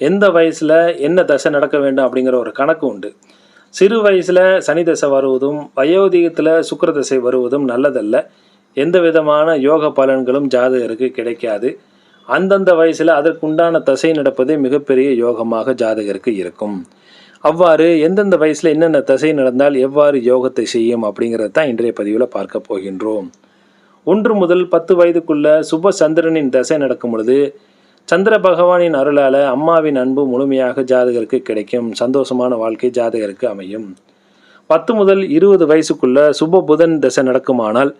எந்த வயசில் என்ன தசை நடக்க வேண்டும் அப்படிங்கிற ஒரு கணக்கு உண்டு. சிறு வயசில் சனி தசை வருவதும் வயோதிகத்தில் சுக்கர தசை வருவதும் நல்லதல்ல. எந்த விதமான யோக பலன்களும் ஜாதகருக்கு கிடைக்காது. அந்தந்த வயசில் அதற்குண்டான தசை நடப்பதே மிகப்பெரிய யோகமாக ஜாதகருக்கு இருக்கும். அவ்வாறு எந்தெந்த வயசில் என்னென்ன தசை நடந்தால் எவ்வாறு யோகத்தை செய்யும் அப்படிங்கிறது தான் இன்றைய பதிவில் பார்க்க போகின்றோம். ஒன்று முதல் பத்து வயதுக்குள்ள சுப சந்திரனின் தசை நடக்கும் பொழுது சந்திர பகவானின் அருளால் அம்மாவின் அன்பு முழுமையாக ஜாதகருக்கு கிடைக்கும். சந்தோஷமான வாழ்க்கை ஜாதகருக்கு அமையும். பத்து முதல் இருபது வயசுக்குள்ள சுப புதன் தசை நடக்குமானால்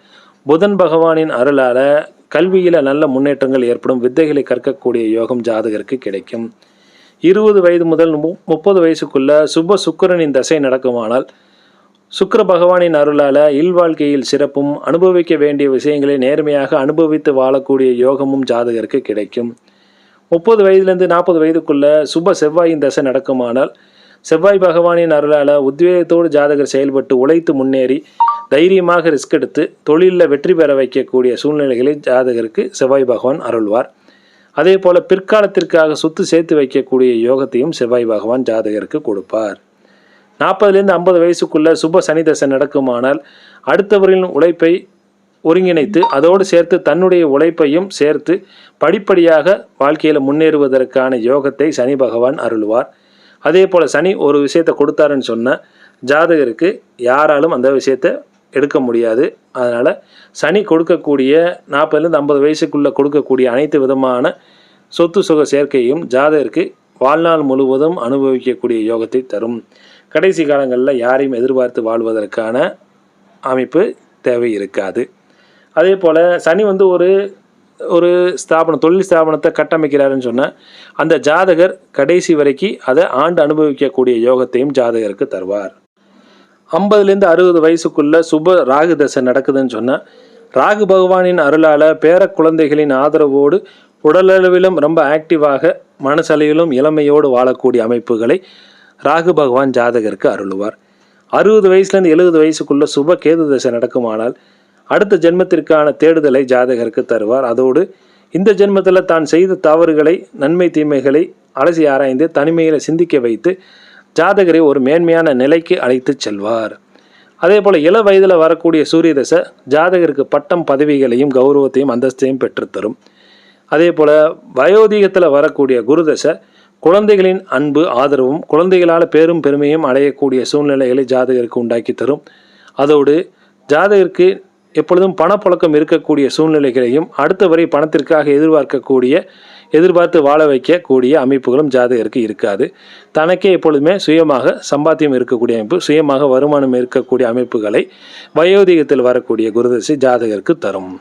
புதன் பகவானின் அருளால் கல்வியில் நல்ல முன்னேற்றங்கள் ஏற்படும். வித்தைகளை கற்கக்கூடிய யோகம் ஜாதகருக்கு கிடைக்கும். இருபது வயது முதல் மு முப்பது வயசுக்குள்ள சுப சுக்கிரனின் தசை நடக்குமானால் சுக்கர பகவானின் அருளால் இல்வாழ்க்கையில் சிறப்பும் அனுபவிக்க வேண்டிய விஷயங்களை நேர்மையாக அனுபவித்து வாழக்கூடிய யோகமும் ஜாதகருக்கு கிடைக்கும். முப்பது வயதுலேருந்து நாற்பது வயதுக்குள்ள சுப செவ்வாயின் தசை நடக்குமானால் செவ்வாய் பகவானின் அருளால் உத்வேகத்தோடு ஜாதகர் செயல்பட்டு உழைத்து முன்னேறி தைரியமாக ரிஸ்க் எடுத்து தொழிலில் வெற்றி பெற வைக்கக்கூடிய சூழ்நிலைகளை ஜாதகருக்கு செவ்வாய் பகவான் அருள்வார். அதே போல் பிற்காலத்திற்காக சொத்து சேர்த்து வைக்கக்கூடிய யோகத்தையும் செவ்வாய் பகவான் ஜாதகருக்கு கொடுப்பார். நாற்பதுலேருந்து ஐம்பது வயசுக்குள்ள சுப சனி தசை நடக்குமானால் அடுத்தவரின் உழைப்பை ஒருங்கிணைத்து அதோடு சேர்த்து தன்னுடைய உழைப்பையும் சேர்த்து படிப்படியாக வாழ்க்கையில் முன்னேறுவதற்கான யோகத்தை சனி பகவான் அருள்வார். அதே போல் சனி ஒரு விஷயத்தை கொடுத்தாருன்னு சொன்னால் ஜாதகருக்கு யாராலும் அந்த விஷயத்தை எடுக்க முடியாது. அதனால் சனி கொடுக்கக்கூடிய நாற்பதுலேருந்து ஐம்பது வயசுக்குள்ளே கொடுக்கக்கூடிய அனைத்து விதமான சொத்து சுக சேர்க்கையும் ஜாதகருக்கு வாழ்நாள் முழுவதும் அனுபவிக்கக்கூடிய யோகத்தை தரும். கடைசி காலங்களில் யாரையும் எதிர்பார்த்து வாழ்வதற்கான அமைப்பு தேவை இருக்காது. அதே போல் சனி வந்து ஒரு ஒரு ஸ்தாபனம் தொழில் ஸ்தாபனத்தை கட்டமைக்கிறாருன்னு சொன்னால் அந்த ஜாதகர் கடைசி வரைக்கும் அதை ஆண்டு அனுபவிக்கக்கூடிய யோகத்தையும் ஜாதகருக்கு தருவார். ஐம்பதுலேருந்து அறுபது வயசுக்குள்ள சுப ராகு தசை நடக்குதுன்னு சொன்னால் ராகு பகவானின் அருளால் பேர குழந்தைகளின் ஆதரவோடு உடலளவிலும் ரொம்ப ஆக்டிவாக மனசளவிலும் இளமையோடு வாழக்கூடிய அமைப்புகளை ராகு பகவான் ஜாதகருக்கு அருளுவார். அறுபது வயசுலேருந்து எழுபது வயசுக்குள்ள சுப கேது தசை நடக்குமானால் அடுத்த ஜென்மத்திற்கான தேடுதலை ஜாதகருக்கு தருவார். அதோடு இந்த ஜென்மத்தில் தான் செய்த தவறுகளை நன்மை தீமைகளை அலசி ஆராய்ந்து தனிமையில் சிந்திக்க வைத்து ஜாதகரை ஒரு மேன்மையான நிலைக்கு அழைத்து செல்வார். அதே போல் இள வயதில் வரக்கூடிய சூரிய தசை ஜாதகருக்கு பட்டம் பதவிகளையும் கௌரவத்தையும் அந்தஸ்தையும் பெற்றுத்தரும். அதே போல் வயோதிகத்தில் வரக்கூடிய குரு தசை குழந்தைகளின் அன்பு ஆதரவும் குழந்தைகளால் பேரும் பெருமையும் அடையக்கூடிய சூழ்நிலைகளை ஜாதகருக்கு உண்டாக்கி தரும். அதோடு ஜாதகருக்கு எப்பொழுதும் பணப்புழக்கம் இருக்கக்கூடிய சூழ்நிலைகளையும் அடுத்த வரை பணத்திற்காக எதிர்பார்க்கக்கூடிய எதிர்பார்த்து வாழ வைக்கக்கூடிய அமைப்புகளும் ஜாதகருக்கு இருக்காது. தனக்கே எப்பொழுதுமே சுயமாக சம்பாத்தியம் இருக்கக்கூடிய அமைப்பு சுயமாக வருமானம் இருக்கக்கூடிய அமைப்புகளை வயோதிகத்தில் வரக்கூடிய குருதசை ஜாதகருக்கு தரும்.